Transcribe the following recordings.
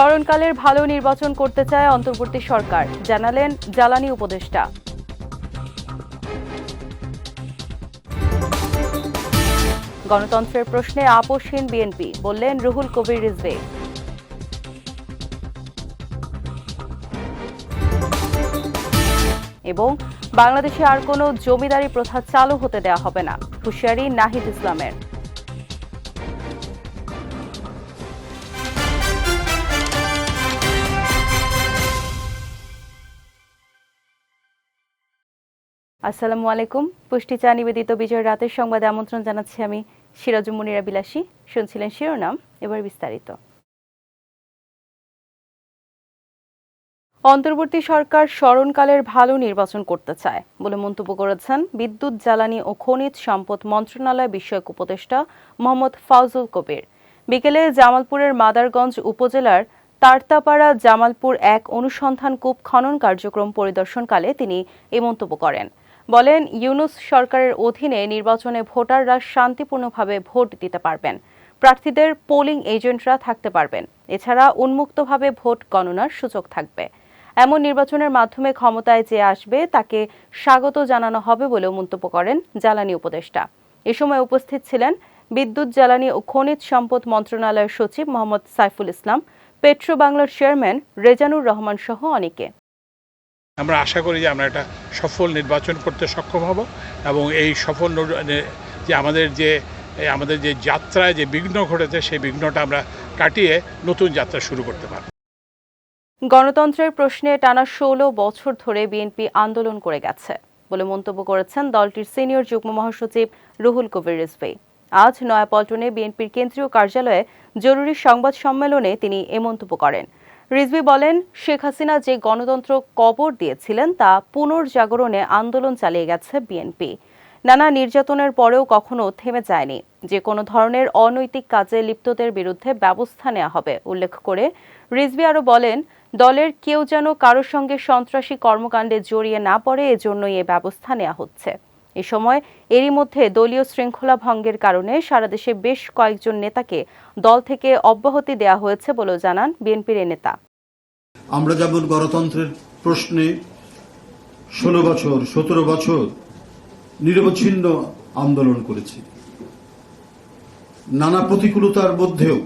স্মরণকালের ভালো নির্বাচন করতে চায় অন্তর্বর্তী সরকার, জানালেন জ্বালানি উপদেষ্টা। গণতন্ত্রের প্রশ্নে আপোষহীন বিএনপি, বললেন রুহুল কবির রিজভী। এবং বাংলাদেশে আর কোনো জমিদারি প্রথা চালু হতে দেওয়া হবে না, হুঁশিয়ারি নাহিদ ইসলামের। আসসালামু আলাইকুম। পুষ্টি চা নিবেদিত বিজয় রাতের সংবাদে আমন্ত্রণ জানাচ্ছি আমি সিরাজুম মুনিরা বিলাসী। শুনছিলেন শিরোনাম, এবার বিস্তারিত। অন্তর্বর্তী সরকার স্মরণকালের ভালো নির্বাচন করতে চায় বলে মন্তব্য করেছেন বিদ্যুৎ, জ্বালানি ও খনিজ সম্পদ মন্ত্রণালয় বিষয়ক উপদেষ্টা মোহাম্মদ ফাউজুল কবির। বিকেলে জামালপুরের মাদারগঞ্জ উপজেলার তারতাপাড়া জামালপুর এক অনুসন্ধান কূপ খনন কার্যক্রম পরিদর্শনকালে তিনি এই মন্তব্য করেন। বলেন, ইউনুস সরকারের অধীনে নির্বাচনে ভোটাররা শান্তিপূর্ণভাবে ভোট দিতে পারবেন। প্রার্থীদের পোলিং এজেন্টরা থাকতে পারবেন। এছাড়া উন্মুক্তভাবে ভোট গণনার সুযোগ থাকবে। এমন নির্বাচনের মাধ্যমে ক্ষমতায় যে আসবে, তাকে স্বাগত জানানো হবে বলেও মন্তব্য করেন জ্বালানি উপদেষ্টা। এ সময় উপস্থিত ছিলেন বিদ্যুৎ, জ্বালানি ও খনিজ সম্পদ মন্ত্রণালয়ের সচিব মোহাম্মদ সাইফুল ইসলাম, পেট্রো বাংলার চেয়ারম্যান রেজানুর রহমান সহ অনেকে। আমরা আশা করি যে আমরা একটা সফল নির্বাচন করতে সক্ষম হব এবং এই সফল যে আমাদের যে আমাদের যে যাত্রায় যে বিঘ্ন ঘটেছে সেই বিঘ্নটা আমরা কাটিয়ে নতুন যাত্রা শুরু করতে পারব। গণতন্ত্রের প্রশ্নে টানা ষোলো বছর ধরে বিএনপি আন্দোলন করে গেছে বলে মন্তব্য করেছেন দলটির সিনিয়র যুগ্ম মহাসচিব রুহুল কবির রিজভী। আজ নয়াপল্টনে বিএনপির কেন্দ্রীয় কার্যালয়ে জরুরি সংবাদ সম্মেলনে তিনি এ মন্তব্য করেন। রিজভী বলেন, শেখ হাসিনা যে গণতন্ত্র কবর দিয়েছিলেন তা পুনর্জাগরণে আন্দোলন চালিয়ে গেছে বিএনপি। নানা নির্যাতনের পরেও কখনো থেমে যায়নি। যে কোনো ধরনের অনৈতিক কাজে লিপ্তদের বিরুদ্ধে ব্যবস্থা নেওয়া হবে, উল্লেখ করে রিজভী আরও বলেন, দলের কেউ যেন কারোর সঙ্গে সন্ত্রাসী কর্মকাণ্ডে জড়িয়ে না পড়ে, এজন্যই এ ব্যবস্থা নেওয়া হচ্ছে। এ সময় এরই মধ্যে দলীয় শৃঙ্খলা ভঙ্গের কারণে সারা দেশে বেশ কয়েকজন নেতাকে দল থেকে অব্যাহতি দেওয়া হয়েছে বলেও জানান বিএনপির নেতা। আমরা যেমন গণতন্ত্রের প্রশ্নে ষোলো বছর, সতেরো বছর নিরবচ্ছিন্ন আন্দোলন করেছি। নানা প্রতিকূলতার মধ্যেও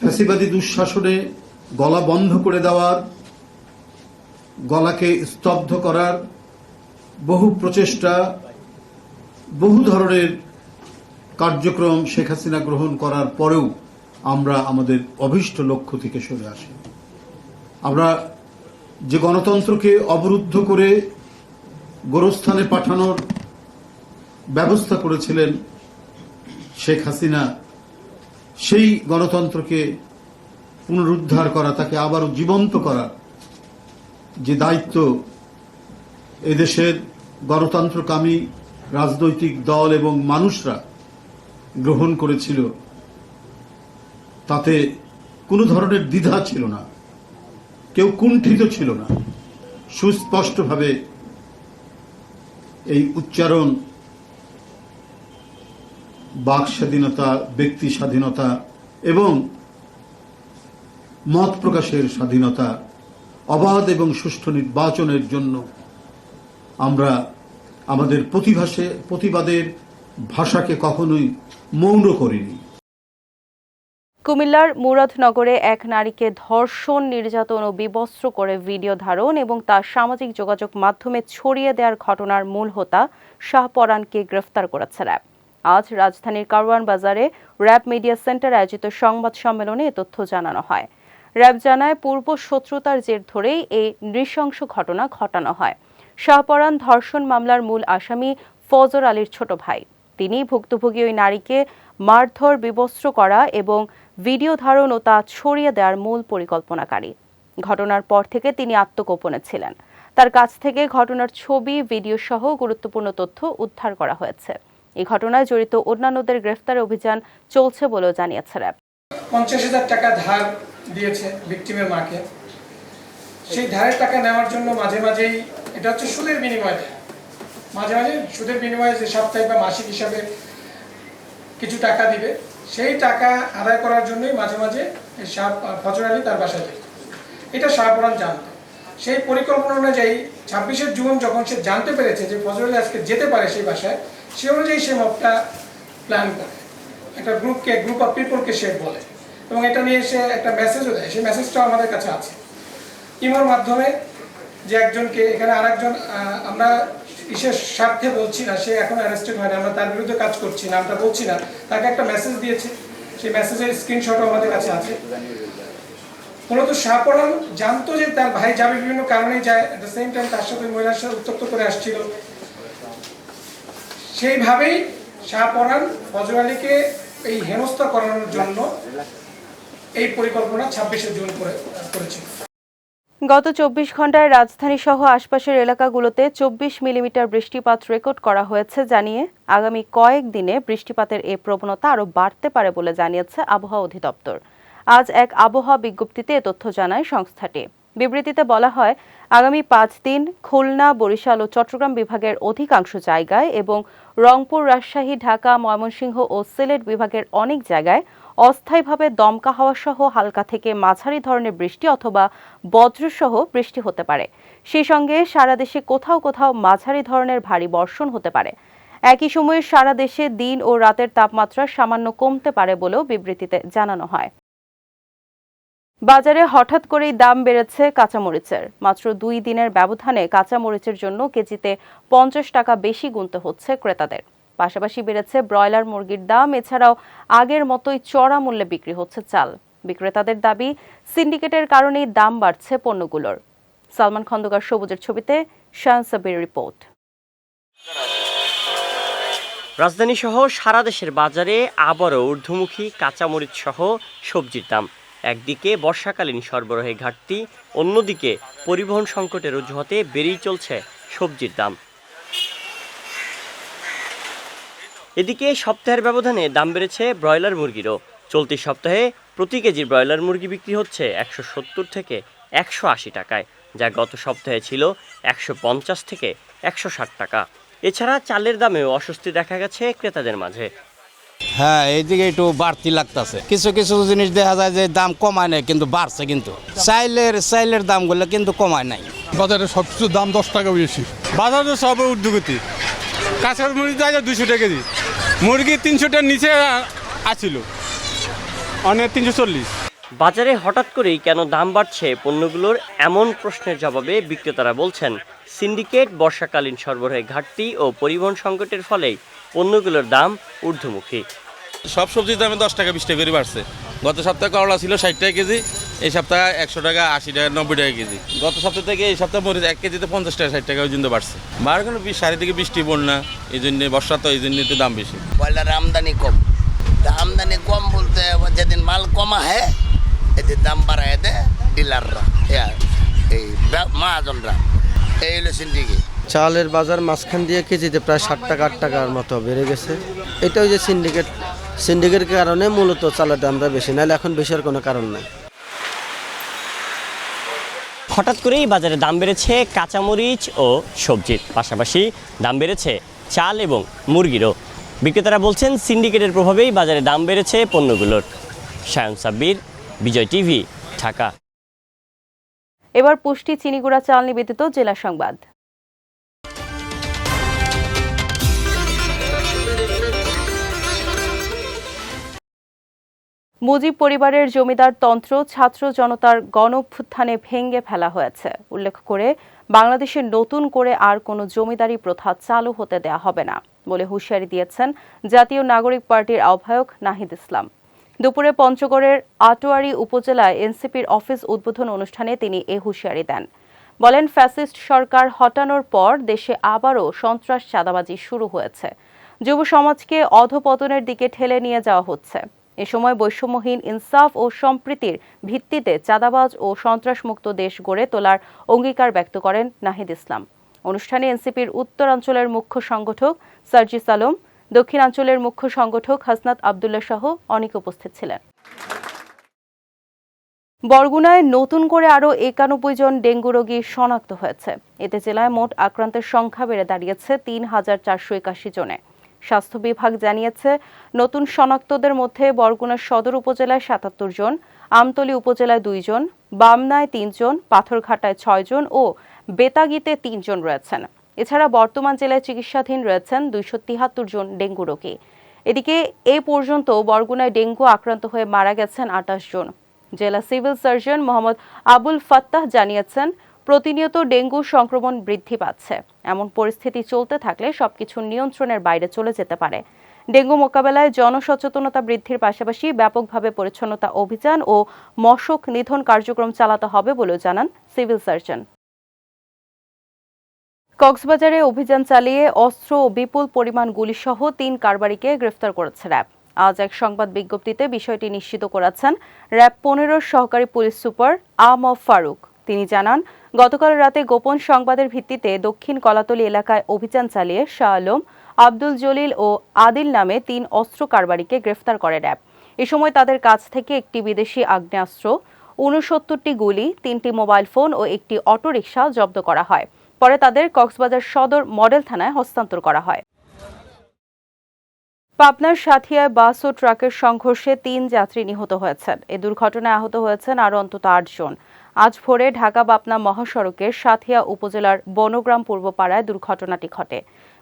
ফ্যাসিবাদী দুঃশাসনে গলা বন্ধ করে দেওয়ার, গলাকে স্তব্ধ করার বহু প্রচেষ্টা, বহু ধরনের কার্যক্রম শেখ হাসিনা গ্রহণ করার পরেও আমরা আমাদের অভীষ্ট লক্ষ্য থেকে সরে আসি। আমরা যে গণতন্ত্রকে অবরুদ্ধ করে গোরস্থানে পাঠানোর ব্যবস্থা করেছিলেন শেখ হাসিনা, সেই গণতন্ত্রকে পুনরুদ্ধার করা, তাকে আবারও জীবন্ত করা যে দায়িত্ব এদেশের গণতন্ত্রকামী রাজনৈতিক দল এবং মানুষরা গ্রহণ করেছিল, তাতে কোনো ধরনের দ্বিধা ছিল না, কেউ কুণ্ঠিত ছিল না। সুস্পষ্টভাবে এই উচ্চারণ, বাক স্বাধীনতা, ব্যক্তি স্বাধীনতা এবং মত প্রকাশের স্বাধীনতা, অবাধ এবং সুষ্ঠু নির্বাচনের জন্য আমরা আমাদের প্রতিভাসে, প্রতিবাদের ভাষাকে কখনোই মৌন করিনি। কুমিল্লার মুরাদনগরে এক নারীকে ধর্ষণ, নির্যাতন ও বিবস্ত্র করে ভিডিও ধারণ এবং তা সামাজিক যোগাযোগ মাধ্যমে ছড়িয়ে দেওয়ার ঘটনার মূল হোতা শাহপরানকে গ্রেফতার করেছে র্যাব। আজ রাজধানীর কারওয়ান বাজারে র্যাব মিডিয়া সেন্টার আয়োজিত সংবাদ সম্মেলনে এ তথ্য জানানো হয়। র্যাব জানায়, পূর্ব শত্রুতার জের ধরেই এই নৃশংস ঘটনা ঘটানো হয়। শাহপরান ধর্ষণ মামলার মূল আসামি ফজর আলীর ছোট ভাই। তিনি ভুক্তভোগী ওই নারীকে মারধর, বিবস্ত্র করা এবং ভিডিও ধারণ ও তা ছড়িয়ে দেওয়ার মূল পরিকল্পনাকারী। ঘটনার পর থেকে তিনি আত্মগোপনে ছিলেন। তার কাছ থেকে ঘটনার ছবি, ভিডিও সহ গুরুত্বপূর্ণ তথ্য উদ্ধার করা হয়েছে। এই ঘটনায় জড়িত অন্যান্যদের গ্রেফতার অভিযান চলছে বলেও জানিয়েছে র্যাব। পঞ্চাশ হাজার টাকা ধার দিয়েছে ভিকটিমের মাকে। সেই ধারের টাকা নেওয়ার জন্য মাঝে মাঝেই এটা হচ্ছে সুদের বিনিময়। মাঝে মাঝে সুদের বিনিময়ে যে সাপ্তাহিক বা মাসিক হিসাবে কিছু টাকা দিবে, সেই টাকা আদায় করার জন্যই মাঝে মাঝে শাহ ফজর আলী তার বাসায় যেত এটা শাহপুরান জানতো। সেই পরিকল্পনা অনুযায়ী ছাব্বিশের জুন যখন সে জানতে পেরেছে যে ফজর আলী আজকে যেতে পারে সেই বাসায়, সে অনুযায়ী সে মপটা প্ল্যান করে। একটা গ্রুপকে গ্রুপ অফ পিপলকে সে বলে। এবং এটা নিয়ে সে একটা মেসেজও দেয়। সেই মেসেজটাও আমাদের কাছে আছে। ইমোর মাধ্যমে যে একজনকে এখানে আরেকজন আমরা বিশেষ স্বার্থে বলছি না, সে এখন অ্যারেস্টেড হয়নি, আমরা তার বিরুদ্ধে কাজ করছি না, আমরা বলছি না। তাকে একটা মেসেজ দিয়েছে, সেই মেসেজের স্ক্রিনশটও আমাদের কাছে আছে। মূলত শাহপরান জানতো যে তার ভাই যাবে বিভিন্ন কারণে যায় এট দ্য সেম টাইম তার সাথে মহিলার সাথে উত্তপ্ত করে আসছিল। সেইভাবেই শাহপরান ফজর আলীকে এই হেনস্থা করানোর জন্য এই পরিকল্পনা ছাব্বিশে জুন করে করেছিল গত চব্বিশ ঘন্টায় রাজধানী সহ আশপাশের এলাকাগুলোতে চব্বিশ মিলিমিটার বৃষ্টিপাত রেকর্ড করা হয়েছে, জানিয়ে আগামী কয়েক দিনে বৃষ্টিপাতের এই প্রবণতা আরও বাড়তে পারে বলে জানিয়েছে আবহাওয়া অধিদপ্তর। আজ এক আবহাওয়া বিজ্ঞপ্তিতে এ তথ্য জানায় সংস্থাটি। বিবৃতিতে বলা হয়, আগামী পাঁচ দিন খুলনা, বরিশাল ও চট্টগ্রাম বিভাগের অধিকাংশ জায়গায় এবং রংপুর, রাজশাহী, ঢাকা, ময়মনসিংহ ও সিলেট বিভাগের অনেক জায়গায় অস্থায়ীভাবে দমকা হাওয়া সহ হালকা থেকে মাঝারি ধরনের বৃষ্টি অথবা বজ্রসহ বৃষ্টি হতে পারে। সেই সঙ্গে সারা দেশে কোথাও কোথাও মাঝারি ধরনের ভারী বর্ষণ হতে পারে। একই সময়ে সারা দেশে দিন ও রাতের তাপমাত্রা সামান্য কমতে পারে বলেও বিবৃতিতে জানানো হয়। বাজারে হঠাৎ করেই দাম বেড়েছে কাঁচামরিচের। মাত্র দুই দিনের ব্যবধানে কাঁচামরিচের জন্য কেজিতে পঞ্চাশ টাকা বেশি গুনতে হচ্ছে ক্রেতাদের। পাশাপাশি বেড়েছে ব্রয়লার মুরগির দাম, এছাড়াও আগের মতোই চড়া মূল্যে বিক্রি হচ্ছে চাল। বিক্রেতাদের দাবি, সিন্ডিকেটের কারণেই দাম বাড়ছে পণ্যগুলোর। সালমান খন্দকার সবুজের ছবিতে শায়ান সাবির রিপোর্ট। রাজধানী সহ সারা দেশের বাজারে আবারও ঊর্ধ্বমুখী কাঁচামরিচ সহ সবজির দাম। একদিকে বর্ষাকালীন সরবরাহে ঘাটতি, অন্যদিকে পরিবহন সংকটের অজুহাতে বেড়েই চলছে সবজির দাম। এদিকে সপ্তাহের ব্যবধানে দাম বেড়েছে ব্রয়লার মুরগিরও। চলতি সপ্তাহে প্রতি কেজি ব্রয়লার মুরগি বিক্রি হচ্ছে একশো সত্তর থেকে একশো আশি টাকায় যা গত সপ্তাহে ছিল একশো পঞ্চাশ থেকে একশো ষাট টাকা। এছাড়া চালের দামেও অস্বস্তি দেখা গেছে ক্রেতাদের মাঝে। হ্যাঁ এইদিকে একটু বাড়তি লাগতেছে। কিছু কিছু জিনিস দেখা যায় যে দাম কমায় নাই কিন্তু বাড়ছে কিন্তু। চাইলের চাইলের দামগুলো কিন্তু কমায় নাই। বাজারে সব কিছুর দাম দশ টাকা বেশি। বাজারে সব উদ্যোগতি। কাঁচার মুরগি যায় দুশো টাকা কেজি। মুরগি তিনশোটার নিচে আছিল। অনেক তিনশো চল্লিশ। বাজারে হঠাৎ করেই কেন দাম বাড়ছে পণ্যগুলোর এমন প্রশ্নের জবাবে বিক্রেতারা বলছেন, সিন্ডিকেট বর্ষাকালীন সরবরাহে ঘাটতি ও পরিবহন সংকটের ফলে পণ্যগুলোর দাম ঊর্ধ্বমুখী। সব সবজির দামে দশ টাকা বিশ টাকা করে বাড়ছে। গত সপ্তাহে করলা ছিল ষাট টাকা কেজি এই সপ্তাহে একশো টাকা আশি টাকা নব্বই টাকা কেজি। গত সপ্তাহ থেকে এই সপ্তাহে মরিচ এক কেজিতে পঞ্চাশ টাকা ষাট টাকা পর্যন্ত বাড়ছে। বাড়গুলো চারিদিকে বৃষ্টি বন্যা এই জন্য বর্ষা তো এই জন্য একটু দাম বেশি। ব্রয়লার আমদানি কম। আমদানি কম বলতে যেদিন মাল কমা হয় এদের দাম বাড়ায় দেয় ডিলাররা এই মহাজনরা। এই হলো সিন্ডিকেট। চালের বাজার মাঝখান দিয়ে কেজিতে প্রায় ষাট টাকা আট টাকার মতো বেড়ে গেছে। এটা ওই যে সিন্ডিকেট সিন্ডিকেটের কারণে মূলত চালের আমরা বেশি নাহলে এখন বেশি আর কোনো কারণ নাই। হঠাৎ করেই বাজারে দাম বেড়েছে কাঁচামরিচ ও সবজির পাশাপাশি দাম বেড়েছে চাল এবং মুরগিরও। বিক্রেতারা বলছেন সিন্ডিকেটের প্রভাবেই বাজারে দাম বেড়েছে পণ্যগুলোর। সায়ন সাব্বির বিজয় টিভি ঢাকা। এবার পুষ্টি চিনিগুড়া চাল নিবেদিত জেলা সংবাদ। মুজিব পরিবারের জমিদার তন্ত্র ছাত্র জনতার গণভ্যুত্থানে ভেঙে ফেলা হয়েছে। উল্লেখ করে, বাংলাদেশে নতুন করে আর কোনো জমিদারি প্রথা চালু হতে দেয়া হবে না বলে হুঁশিয়ারি দিয়েছেন জাতীয় নাগরিক পার্টির আহ্বায়ক নাহিদ ইসলাম। দুপুরে পঞ্চগড়ের আটোয়ারি উপজেলায় এনসিপির অফিস উদ্বোধন অনুষ্ঠানে তিনি এ হুঁশিয়ারি দেন। বলেন, ফ্যাসিস্ট সরকার হটানোর পর দেশে আবারও সন্ত্রাস চাঁদাবাজি শুরু হয়েছে। যুব সমাজকে অধপতনের দিকে ঠেলে নিয়ে যাওয়া হচ্ছে। এ সময় বৈষম্যহীন ইনসাফ ও সম্প্রীতির ভিত্তিতে চাঁদাবাজ ও সন্ত্রাসমুক্ত দেশ গড়ে তোলার অঙ্গীকার ব্যক্ত করেন নাহিদ ইসলাম। অনুষ্ঠানে এনসিপির উত্তরাঞ্চলের মুখ্য সংগঠক সার্জিস আলম দক্ষিণাঞ্চলের মুখ্য সংগঠক হাসনাত আবদুল্লাহ সহ অনেক উপস্থিত ছিলেন। বরগুনায় নতুন করে আরও একানব্বই জন ডেঙ্গু রোগী শনাক্ত হয়েছে। এতে জেলায় মোট আক্রান্তের সংখ্যা বেড়ে দাঁড়িয়েছে তিন হাজার চারশো একাশি জনে। স্বাস্থ্য বিভাগ জানিয়েছে, নতুন শনাক্তদের মধ্যে বরগুনা সদর উপজেলায় সাতাত্তর জন, আমতলী উপজেলায় দুইজন বামনায় তিনজন পাথরঘাটায় ছয়জন ও বেতাগিতে তিনজন রয়েছেন। এছাড়া বর্তমান জেলায় চিকিৎসাধীন রয়েছেন দুইশো তিহাত্তর জন ডেঙ্গু রোগী। এদিকে এ পর্যন্ত বরগুনায় ডেঙ্গু আক্রান্ত হয়ে মারা গেছেন আটাশ জন। জেলা সিভিল সার্জন মোহাম্মদ আবুল ফাত্তাহ জানিয়েছেন প্রতিনিয়ত ডেঙ্গু সংক্রমণ বৃদ্ধি পাচ্ছে। এমন পরিস্থিতি চলতে থাকলে সবকিছু নিয়ন্ত্রণের বাইরে চলে যেতে পারে। ডেঙ্গু মোকাবেলায় জনসচেতনতা বৃদ্ধির পাশাপাশি ব্যাপকভাবে পরিচ্ছন্নতা অভিযান ও মশক নিধন কার্যক্রম চালাতে হবে বলেও জানান সিভিল সার্জন। কক্সবাজারে অভিযান চালিয়ে অস্ত্র ও বিপুল পরিমাণ গুলিসহ তিন কারবারিকে গ্রেফতার করেছে র্যাব। আজ এক সংবাদ বিজ্ঞপ্তিতে বিষয়টি নিশ্চিত করেছেন র্যাব পনেরোর সহকারী পুলিশ সুপার আম ফারুক। তিনি জানান গতকাল রাতে গোপন সংবাদের ভিত্তিতে দক্ষিণ কলাতলী এলাকায় অভিযান চালিয়ে শাহ আলম, আব্দুল জলিল ও আদিল নামে তিন অস্ত্র কারবারিকে গ্রেফতার করে র্যাব। এ সময় তাদের কাছ থেকে একটি বিদেশি আগ্নেয়াস্ত্র উনসত্তরটি গুলি, তিনটি মোবাইল ফোন ও একটি অটোরিকশা জব্দ করা হয়। পরে তাদের কক্সবাজার সদর মডেল থানায় হস্তান্তর করা হয়। পাবনার সাথিয়ায় বাস ও ট্রাকের সংঘর্ষে তিন যাত্রী নিহত হয়েছেন। এ দুর্ঘটনায় আহত হয়েছেন আরও অন্তত আটজন। আজ ভোরে ঢাকা পাবনা মহাসড়কের সাথিয়া উপজেলার বনগ্রাম পূর্বপাড়ায় দুর্ঘটনাটি ঘটে।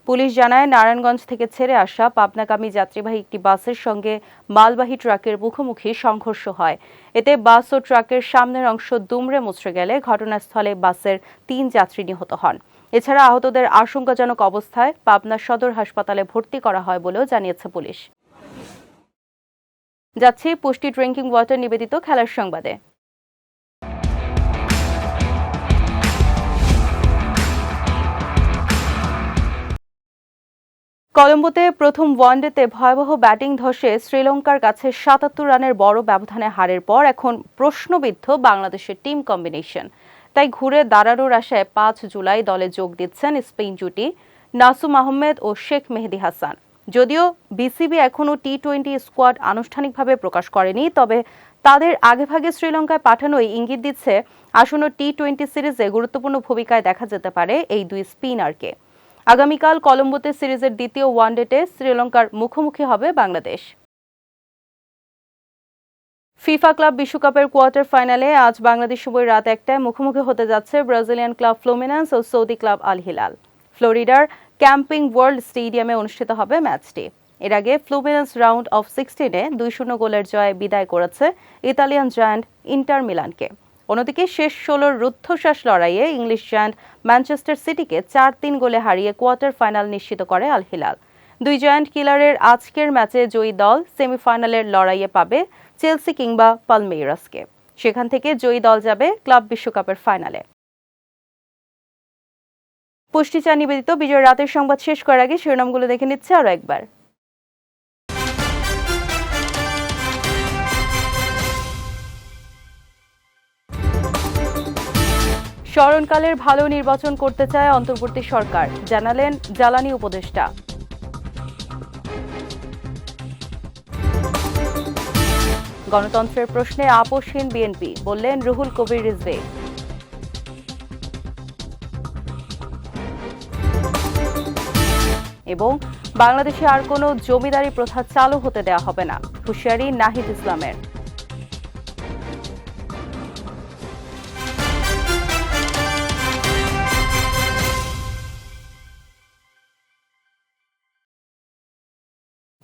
পুলিশ জানায়, নারায়ণগঞ্জ থেকে ছেড়ে আসা পাবনাগামী যাত্রীবাহী একটি বাসের সঙ্গে মালবাহী ট্রাকের মুখোমুখি সংঘর্ষ হয়। এতে বাস ও ট্রাকের সামনের অংশ দুমড়ে মুচড়ে গেলে ঘটনাস্থলে বাসের তিন যাত্রী নিহত হন। এছাড়া আহতদের আশঙ্কাজনক অবস্থায় পাবনা সদর হাসপাতালে ভর্তি করা হয় বলেও জানিয়েছে পুলিশ। যাচ্ছি পুষ্টি ড্রিঙ্কিং ওয়াটার নিবেদিত খেলার সংবাদে। কলম্বোতে প্রথম ওয়ানডেতে ভয়াবহ ব্যাটিং ধসে শ্রীলঙ্কার কাছে সাতাত্তর রানের বড় ব্যবধানে হারের পর এখন প্রশ্নবিদ্ধ বাংলাদেশের টিম কম্বিনেশন। তাই ঘুরে দাঁড়ানোর আশায় পাঁচ জুলাই দলে যোগ দিচ্ছেন স্পেন জুটি নাসুম আহমেদ ও শেখ মেহেদি হাসান। যদিও বিসিবি এখনও টি টোয়েন্টি স্কোয়াড আনুষ্ঠানিকভাবে প্রকাশ করেনি, তবে তাদের আগেভাগে শ্রীলঙ্কায় পাঠানোই ইঙ্গিত দিচ্ছে আসন্ন টি টোয়েন্টি সিরিজে গুরুত্বপূর্ণ ভূমিকায় দেখা যেতে পারে এই দুই স্পিনারকে। আগামীকাল কলম্বোতে সিরিজের দ্বিতীয় ওয়ানডেতে শ্রীলঙ্কার মুখোমুখি হবে বাংলাদেশ। ফিফা ক্লাব বিশ্বকাপের কোয়ার্টার ফাইনালে আজ বাংলাদেশ সময় রাত একটায় মুখোমুখি হতে যাচ্ছে ব্রাজিলিয়ান ক্লাব ফ্লোমিনান্স ও সৌদি ক্লাব আল হিলাল। ফ্লোরিডার ক্যাম্পিং ওয়ার্ল্ড স্টেডিয়ামে অনুষ্ঠিত হবে ম্যাচটি। এর আগে ফ্লুমিনান্স রাউন্ড অফ সিক্সটিনে দুই শূন্য গোলের জয়ে বিদায় করেছে ইতালিয়ান জায়ান্ট ইন্টার মিলানকে। অন্যদিকে শেষ ষোলোর রুদ্ধশ্বাস লড়াইয়ে ইংলিশ জায়ান্ট ম্যানচেস্টার সিটিকে চার তিন গোলে হারিয়ে কোয়ার্টার ফাইনাল নিশ্চিত করে আল হিলাল। দুই জয়েন্ট কিলারের আজকের ম্যাচে জয়ী দল সেমিফাইনালের লড়াইয়ে পাবে চেলসি কিংবা পালমেইরাসকে। সেখান থেকে জয়ী দল যাবে ক্লাব বিশ্বকাপের ফাইনালে। পুষ্টি চা নিবেদিত বিজয় রাতের সংবাদ শেষ করার আগে শিরোনামগুলো দেখে নিচ্ছে আরও একবার। স্মরণকালের ভালো নির্বাচন করতে চায় অন্তর্বর্তী সরকার, জানালেন জ্বালানি উপদেষ্টা। গণতন্ত্রের প্রশ্নে আপোষহীন বিএনপি, বললেন রুহুল কবির রিজভী। এবং বাংলাদেশে আর কোনো জমিদারি প্রথা চালু হতে দেওয়া হবে না, হুঁশিয়ারি নাহিদ ইসলামের।